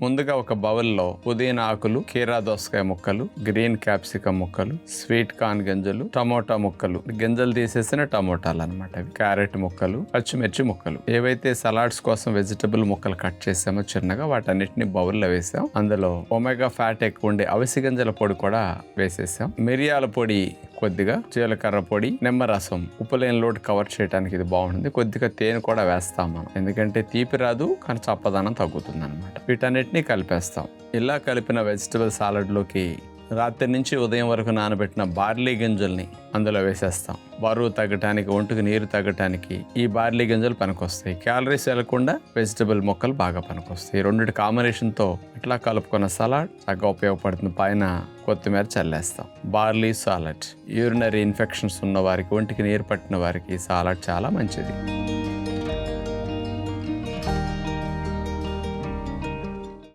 ముందుగా ఒక బౌల్లో పుదీనా ఆకులు కీరా దోసకాయ ముక్కలు గ్రీన్ క్యాప్సికమ్ ముక్కలు స్వీట్ కార్న్ గింజలు టమోటా ముక్కలు. గింజలు తీసేసిన టమోటాలు అనమాట క్యారెట్ ముక్కలు పచ్చిమిర్చి ముక్కలు. ఏవైతే సలాడ్స్ కోసం వెజిటబుల్ ముక్కలు కట్ చేసామో చిన్నగా వాటన్నిటిని బౌల్లో వేసాం. అందులో ఒమేగా ఫ్యాట్ ఎక్కువ ఉండే అవిసి గింజల పొడి కూడా వేసేసాం. మిరియాల పొడి కొద్దిగా జీలకర్ర పొడి నిమ్మరసం ఉప్పు లేని లోటు కవర్ చేయడానికి ఇది బాగుంటుంది. కొద్దిగా తేనె కూడా వేస్తాం మనం. ఎందుకంటే తీపి రాదు కానీ చప్పదనం తగ్గుతుంది అనమాట వీటన్నిటిని కలిపేస్తాం. ఇలా కలిపిన వెజిటబుల్ సాలడ్లోకి రాత్రి నుంచి ఉదయం వరకు నానబెట్టిన బార్లీ గింజల్ని అందులో వేసేస్తాం. బరువు తగ్గటానికి ఒంటికి నీరు తగ్గటానికి ఈ బార్లీ గింజలు పనికొస్తాయి. క్యాలరీస్ వెళ్ళకుండా వెజిటబుల్ మొక్కలు బాగా పనికొస్తాయి. రెండింటి కాంబినేషన్తో ఇట్లా కలుపుకున్న సలాడ్ చక్కగా ఉపయోగపడుతుంది. పైన కొత్తిమీర చల్లేస్తాం. Barley salad. యూరినరీ ఇన్ఫెక్షన్స్ ఉన్న వారికి ఒంటికి నీరు పట్టిన వారికి ఈ సాలడ్ చాలా మంచిది.